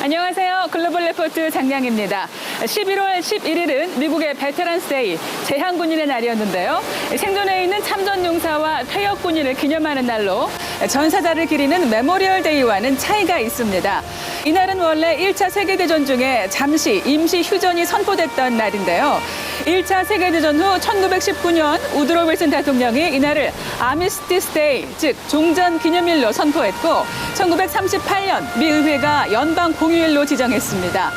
안녕하세요. 글로벌 레포트 장량입니다. 11월 11일은 미국의 베테란스 데이, 재향군인의 날이었는데요. 생존해 있는 참전 용사와 퇴역 군인을 기념하는 날로 전사자를 기리는 메모리얼 데이와는 차이가 있습니다. 이날은 원래 1차 세계대전 중에 잠시 임시 휴전이 선포됐던 날인데요. 1차 세계대전 후 1919년 우드로 윌슨 대통령이 이날을 아미스티스 데이, 즉 종전 기념일로 선포했고 1938년 미 의회가 연방 공휴일로 지정했습니다.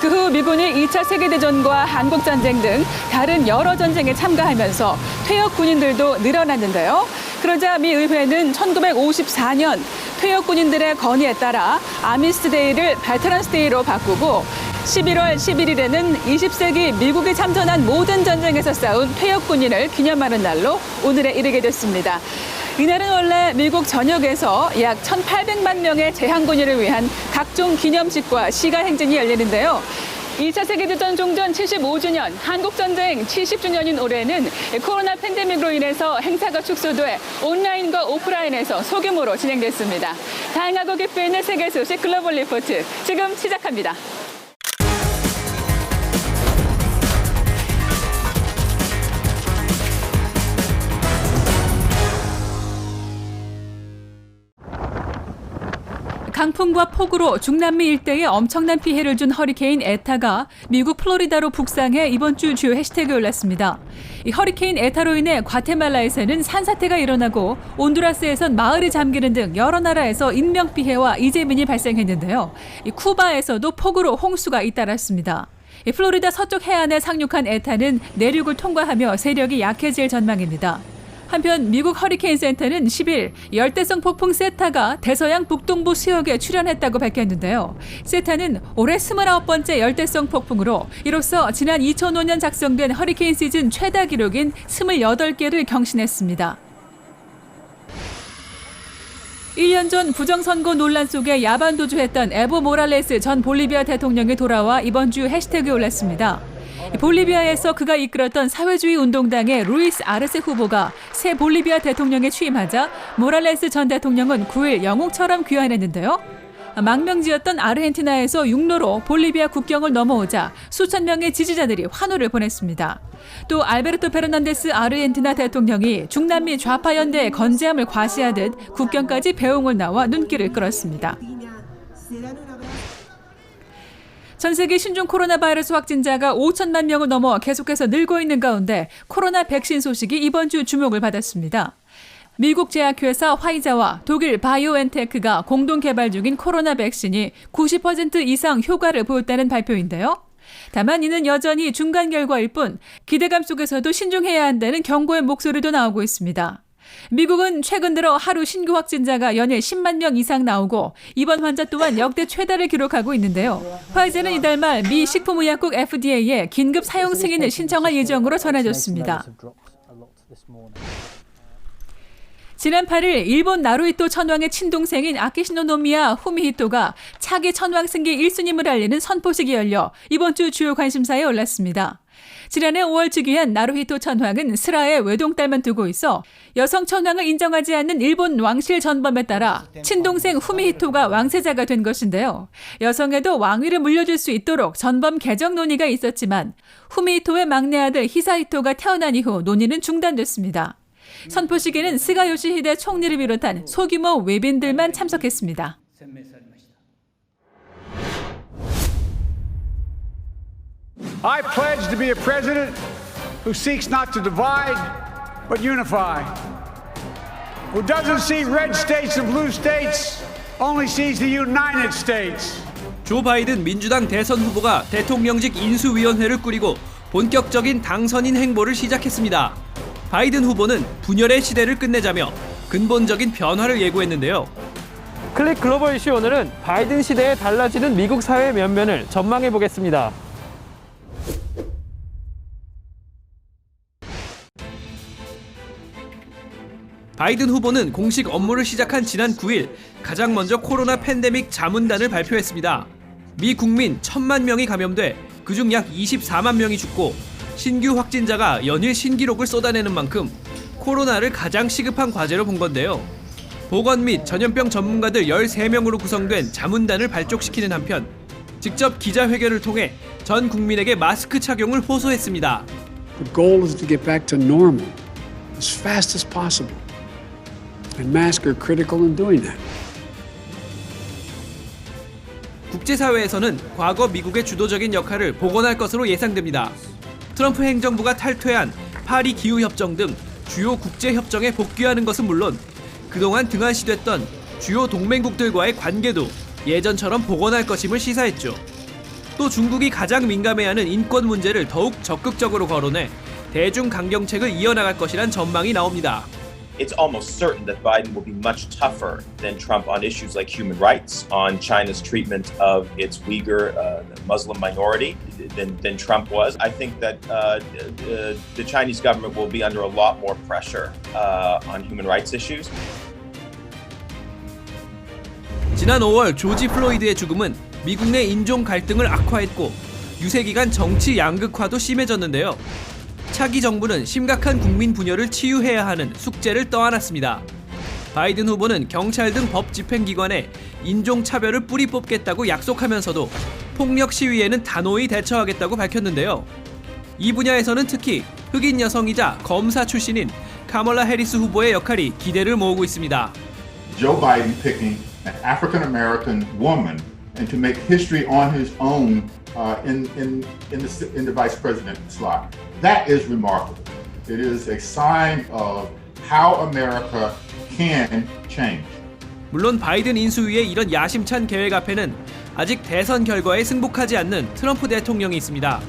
그 후 미군이 2차 세계대전과 한국전쟁 등 다른 여러 전쟁에 참가하면서 퇴역 군인들도 늘어났는데요. 그러자 미 의회는 1954년 퇴역 군인들의 건의에 따라 아미스트 데이를 베테란스 데이로 바꾸고 11월 11일에는 20세기 미국이 참전한 모든 전쟁에서 싸운 퇴역 군인을 기념하는 날로 오늘에 이르게 됐습니다. 이날은 원래 미국 전역에서 약 1,800만 명의 재향군인을 위한 각종 기념식과 시가 행진이 열리는데요. 2차 세계대전 종전 75주년, 한국전쟁 70주년인 올해는 코로나 팬데믹으로 인해서 행사가 축소돼 온라인과 오프라인에서 소규모로 진행됐습니다. 다양하고 깊이 있는 세계 소식 글로벌 리포트 지금 시작합니다. 강풍과 폭우로 중남미 일대에 엄청난 피해를 준 허리케인 에타가 미국 플로리다로 북상해 이번 주 주요 해시태그에 올랐습니다. 이 허리케인 에타로 인해 과테말라에서는 산사태가 일어나고 온두라스에선 마을이 잠기는 등 여러 나라에서 인명 피해와 이재민이 발생했는데요. 이 쿠바에서도 폭우로 홍수가 잇따랐습니다. 이 플로리다 서쪽 해안에 상륙한 에타는 내륙을 통과하며 세력이 약해질 전망입니다. 한편 미국 허리케인 센터는 10일 열대성 폭풍 세타가 대서양 북동부 수역에 출현했다고 밝혔는데요. 세타는 올해 29번째 열대성 폭풍으로 이로써 지난 2005년 작성된 허리케인 시즌 최다 기록인 28개를 경신했습니다. 1년 전 부정선거 논란 속에 야반 도주했던 에보 모랄레스 전 볼리비아 대통령이 돌아와 이번 주 해시태그에 올랐습니다. 볼리비아에서 그가 이끌었던 사회주의 운동당의 루이스 아르세 후보가 새 볼리비아 대통령에 취임하자 모랄레스 전 대통령은 9일 영웅처럼 귀환했는데요. 망명지였던 아르헨티나에서 육로로 볼리비아 국경을 넘어오자 수천 명의 지지자들이 환호를 보냈습니다. 또 알베르토 페르난데스 아르헨티나 대통령이 중남미 좌파 연대의 건재함을 과시하듯 국경까지 배웅을 나와 눈길을 끌었습니다. 전 세계 신종 코로나 바이러스 확진자가 5천만 명을 넘어 계속해서 늘고 있는 가운데 코로나 백신 소식이 이번 주 주목을 받았습니다. 미국 제약회사 화이자와 독일 바이오엔테크가 공동 개발 중인 코로나 백신이 90% 이상 효과를 보였다는 발표인데요. 다만 이는 여전히 중간 결과일 뿐 기대감 속에서도 신중해야 한다는 경고의 목소리도 나오고 있습니다. 미국은 최근 들어 하루 신규 확진자가 연일 10만 명 이상 나오고 이번 환자 또한 역대 최다를 기록하고 있는데요. 화이자는 이달 말 미 식품의약국 FDA에 긴급 사용 승인을 신청할 예정으로 전해졌습니다. 지난 8일 일본 나루히토 천왕의 친동생인 아키시노 노미야 후미히토가 차기 천왕 승기 1순임을 알리는 선포식이 열려 이번 주 주요 관심사에 올랐습니다. 지난해 5월 즉위한 나루히토 천황은 스라의 외동딸만 두고 있어 여성 천황을 인정하지 않는 일본 왕실 전범에 따라 친동생 후미히토가 왕세자가 된 것인데요. 여성에도 왕위를 물려줄 수 있도록 전범 개정 논의가 있었지만 후미히토의 막내 아들 히사히토가 태어난 이후 논의는 중단됐습니다. 선포식에는 스가 요시히데 총리를 비롯한 소규모 외빈들만 참석했습니다. I pledge to be a president who seeks not to divide, but unify. Who doesn't see red states and blue states, only sees the United States. 조 바이든 민주당 대선 후보가 대통령직 인수위원회를 꾸리고 본격적인 당선인 행보를 시작했습니다. 바이든 후보는 분열의 시대를 끝내자며 근본적인 변화를 예고했는데요. 클릭 글로벌 이슈 오늘은 바이든 시대에 달라지는 미국 사회 면면을 전망해 보겠습니다. 바이든 후보는 공식 업무를 시작한 지난 9일 가장 먼저 코로나 팬데믹 자문단을 발표했습니다. 미 국민 1천만 명이 감염돼 그중 약 24만 명이 죽고 신규 확진자가 연일 신기록을 쏟아내는 만큼 코로나를 가장 시급한 과제로 본 건데요. 보건 및 전염병 전문가들 13명으로 구성된 자문단을 발족시키는 한편 직접 기자회견을 통해 전 국민에게 마스크 착용을 호소했습니다. The goal is to get back to normal as fast as possible. And masks are critical in doing that. 국제사회에서는 과거 미국의 주도적인 역할을 복원할 것으로 예상됩니다. 트럼프 행정부가 탈퇴한 파리 기후협정 등 주요 국제협정에 복귀하는 것은 물론 그동안 등한시됐던 주요 동맹국들과의 관계도 예전처럼 복원할 것임을 시사했죠. 또 중국이 가장 민감해하는 인권 문제를 더욱 적극적으로 거론해 대중 강경책을 이어나갈 것이란 전망이 나옵니다. it's almost certain that Biden will be much tougher than Trump on issues like human rights, on China's treatment of its Uyghur uh, Muslim minority than, than Trump was. I think that uh, uh, the Chinese government will be under a lot more pressure uh, on human rights issues. 지난 5월 조지 플로이드의 죽음은 미국 내 인종 갈등을 악화했고 유세 기간 정치 양극화도 심해졌는데요. 차기 정부는 심각한 국민 분열을 치유해야 하는 숙제를 떠안았습니다. 바이든 후보는 경찰 등 법 집행기관에 인종 차별을 뿌리 뽑겠다고 약속하면서도 폭력 시위에는 단호히 대처하겠다고 밝혔는데요. 이 분야에서는 특히 흑인 여성이자 검사 출신인 카멀라 해리스 후보의 역할이 기대를 모으고 있습니다. Joe Biden picking an African American woman and to make history on his own uh, in, in, in, the, in the vice president slot. That is remarkable. It is a sign of how America can change. 물론 바이든 인수위의 이런 야심찬 계획 앞에는 아직 대선 결과에 승복하지 않는 트럼프 대통령이 있습니다.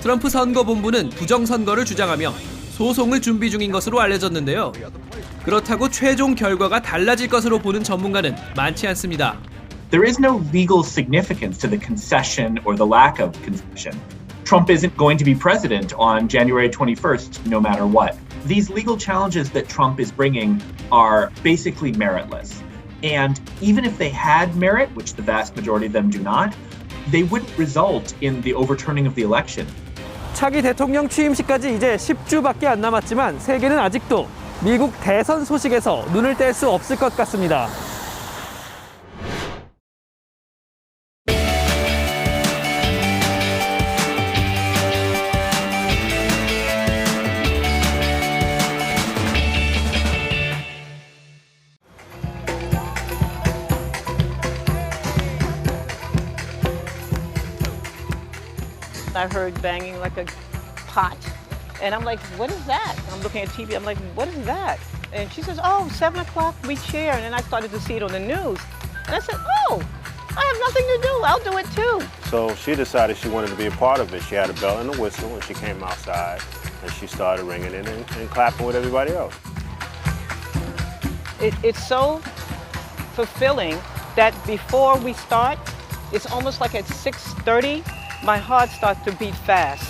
트럼프 선거본부는 부정선거를 주장하며 소송을 준비 중인 것으로 알려졌는데요. 그렇다고 최종 결과가 달라질 것으로 보는 전문가는 많지 않습니다. there is no legal significance to the concession or the lack of concession. Trump isn't going to be president on January 21st, no matter what. These legal challenges that Trump is bringing are basically meritless. And even if they had merit, which the vast majority of them do not, they wouldn't result in the overturning of the election. 차기 대통령 취임식까지 이제 10주밖에 안 남았지만 세계는 아직도 미국 대선 소식에서 눈을 뗄 수 없을 것 같습니다. I heard banging like a pot. And I'm like, what is that? I'm looking at TV. I'm like, what is that? And she says, oh, 7 o'clock, we chair. And then I started to see it on the news. And I said, oh, I have nothing to do. I'll do it too. So she decided she wanted to be a part of it. She had a bell and a whistle, and she came outside, and she started ringing it and, and clapping with everybody else. It, it's so fulfilling that before we start, it's almost like at 6.30, my heart starts to beat fast.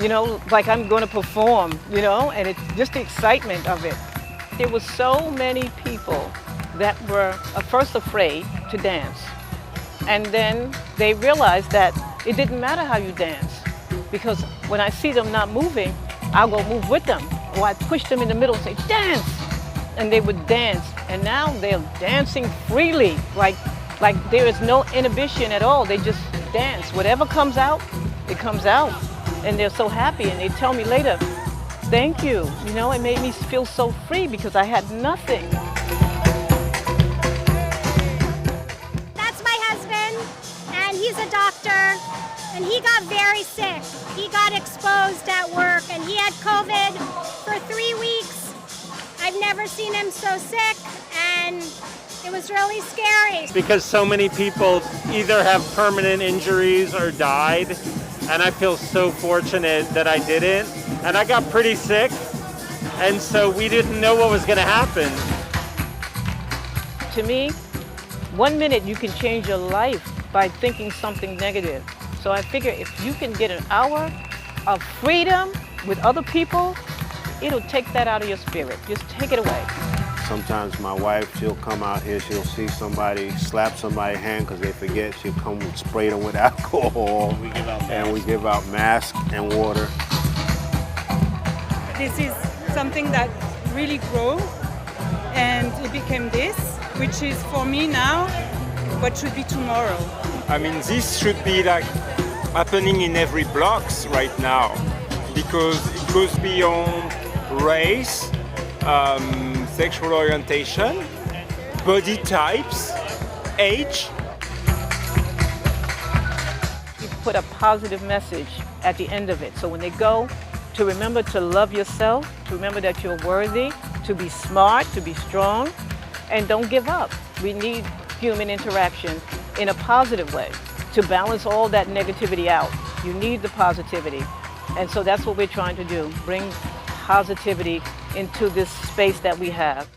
You know, like I'm going to perform, you know, and it's just the excitement of it. There was so many people that were at first afraid to dance. And then they realized that it didn't matter how you dance because when I see them not moving, I'll go move with them. Or I push them in the middle and say, dance! And they would dance. And now they're dancing freely, like, like there is no inhibition at all. They just dance. Whatever comes out, it comes out. And they're so happy. And they tell me later, thank you. You know, it made me feel so free because I had nothing. That's my husband, and he's a doctor, and he got very sick. He got exposed at work, and he had COVID for three weeks. I've never seen him so sick, and it was really scary. because so many people either have permanent injuries or died. And I feel so fortunate that I didn't. And I got pretty sick. And so we didn't know what was going to happen. To me, one minute you can change your life by thinking something negative. So I figure if you can get an hour of freedom with other people, it'll take that out of your spirit. Just take it away. Sometimes my wife, she'll come out here, she'll see somebody slap somebody's hand because they forget. She'll come and spray them with alcohol. We and we give out masks and water. this is something that really grew and it became this which is for me now what should be tomorrow I mean, this should be like happening in every blocks right now because it goes beyond race, um, sexual orientation, body types, age. You put a positive message at the end of it. So when they go, to remember to love yourself, to remember that you're worthy, to be smart, to be strong, and don't give up. We need human interaction in a positive way to balance all that negativity out. You need the positivity. And so that's what we're trying to do bring positivity into this space that we have.